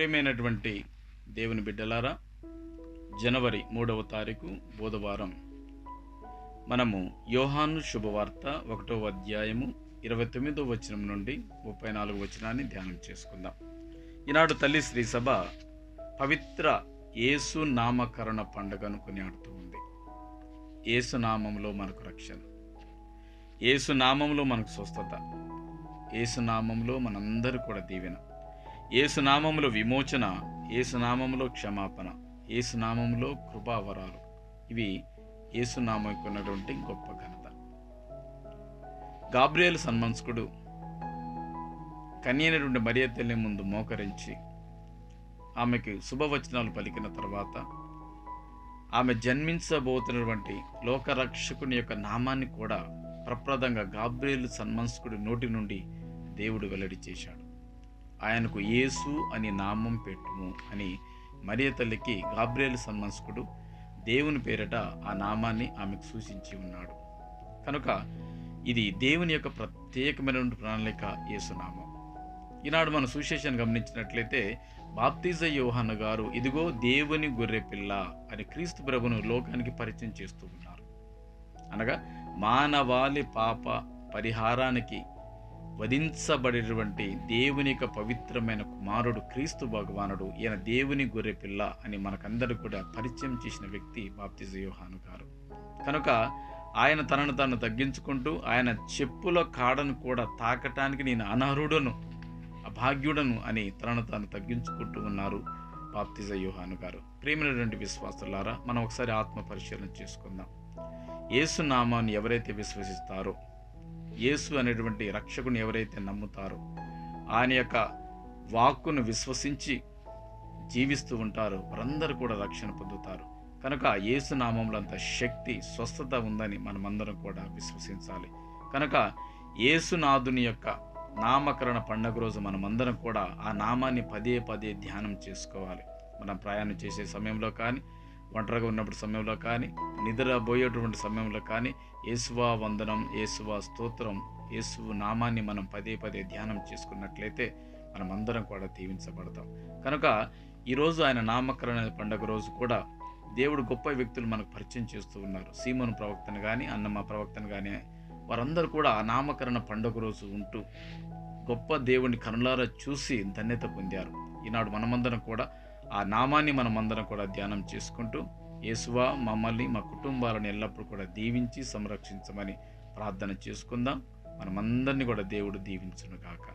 ప్రేమైనటువంటి దేవుని బిడ్డలారా జనవరి మూడవ తారీఖు బుధవారం. మనము యోహాను శుభవార్త ఒకటో అధ్యాయము ఇరవై తొమ్మిదో వచనం నుండి ముప్పై నాలుగు వచనాన్ని ధ్యానం చేసుకుందాం. ఈనాడు తల్లి శ్రీ సభ పవిత్ర యేసు నామకరణ పండుగను కొనియాడుతూ ఉంది. యేసు నామంలో మనకు రక్షణ. యేసు నామంలో మనకు స్వస్థత. యేసు నామంలో మనందరూ కూడా దీవెన. యేసు విమోచన ఏసునామములో క్షమాపణ ఏసునామంలో కృపావరాలు. ఇవి యేసు ఉన్నటువంటి గొప్ప ఘనత. గాబ్రియల్ సన్మన్స్కుడు కన్యైనటువంటి మరియ తల్లి ముందు మోకరించి ఆమెకి శుభవచనాలు పలికిన తర్వాత ఆమె జన్మించబోతున్నటువంటి లోకరక్షకుని యొక్క నామాన్ని కూడా ప్రప్రదంగా గాబ్రియల్ సన్మన్స్కుడి నోటి నుండి దేవుడు వెల్లడి చేశాడు. ఆయనకు యేసు అని నామం పెట్టుము అని మరియ తల్లికి గాబ్రియల్ సన్మన్స్కుడు దేవుని పేరట ఆ నామాన్ని ఆమెకు సూచించి ఉన్నాడు. కనుక ఇది దేవుని యొక్క ప్రత్యేకమైనటువంటి ప్రణాళిక యేసునామం. ఈనాడు మన సుశేషన్ గమనించినట్లయితే బాప్తిజ యోహాను గారు ఇదిగో దేవుని గొర్రె పిల్ల అని క్రీస్తు ప్రభును లోకానికి పరిచయం చేస్తూ ఉన్నారు. అనగా మానవాళి పాప పరిహారానికి వధించబడినటువంటి దేవుని యొక్క పవిత్రమైన కుమారుడు క్రీస్తు భగవానుడు ఈయన దేవుని గొర్రె పిల్ల అని మనకందరూ కూడా పరిచయం చేసిన వ్యక్తి బాప్తిజ యోహాను గారు. కనుక ఆయన తనను తాను తగ్గించుకుంటూ ఆయన చెప్పుల కాడను కూడా తాకటానికి నేను అనర్హుడను అభాగ్యుడను అని తనను తాను తగ్గించుకుంటూ ఉన్నారు బాప్తిజ యోహాను గారు. ప్రేమైనటువంటి విశ్వాసులారా మనం ఒకసారి ఆత్మ పరిశీలన చేసుకుందాం. ఏసునామాన్ని ఎవరైతే విశ్వసిస్తారో యేసు అనేటువంటి రక్షకుని ఎవరైతే నమ్ముతారో ఆయన యొక్క వాక్కును విశ్వసించి జీవిస్తూ ఉంటారో వారందరూ కూడా రక్షణ పొందుతారు. కనుక యేసు నామంలో అంత శక్తి స్వస్థత ఉందని మనమందరం కూడా విశ్వసించాలి. కనుక యేసునాథుని యొక్క నామకరణ పండగ రోజు మనమందరం కూడా ఆ నామాన్ని పదే పదే ధ్యానం చేసుకోవాలి. మనం ప్రయాణం చేసే సమయంలో కానీ ఒంటరిగా ఉన్నప్పుడు సమయంలో కానీ నిద్రపోయేటువంటి సమయంలో కానీ యేసువా వందనం యేసువా స్తోత్రం యేసువు నామాన్ని మనం పదే పదే ధ్యానం చేసుకున్నట్లయితే మనం అందరం కూడా దీవించబడతాం. కనుక ఈరోజు ఆయన నామకరణ పండుగ రోజు కూడా దేవుడు గొప్ప వ్యక్తులు మనకు పరిచయం చేస్తూ ఉన్నారు. సీమను ప్రవక్తను కానీ అన్నమ్మ ప్రవక్తను కానీ వారందరూ కూడా ఆ నామకరణ పండుగ రోజు ఉంటూ గొప్ప దేవుని కనులారా చూసి ధన్యత పొందారు. ఈనాడు మనమందరం కూడా ఆ నామాన్ని మనమందరం కూడా ధ్యానం చేసుకుంటూ యేసువా మమ్మల్ని మా కుటుంబాలను ఎల్లప్పుడూ కూడా దీవించి సంరక్షించమని ప్రార్థన చేసుకుందాం. మనమందరినీ కూడా దేవుడు దీవించును గాక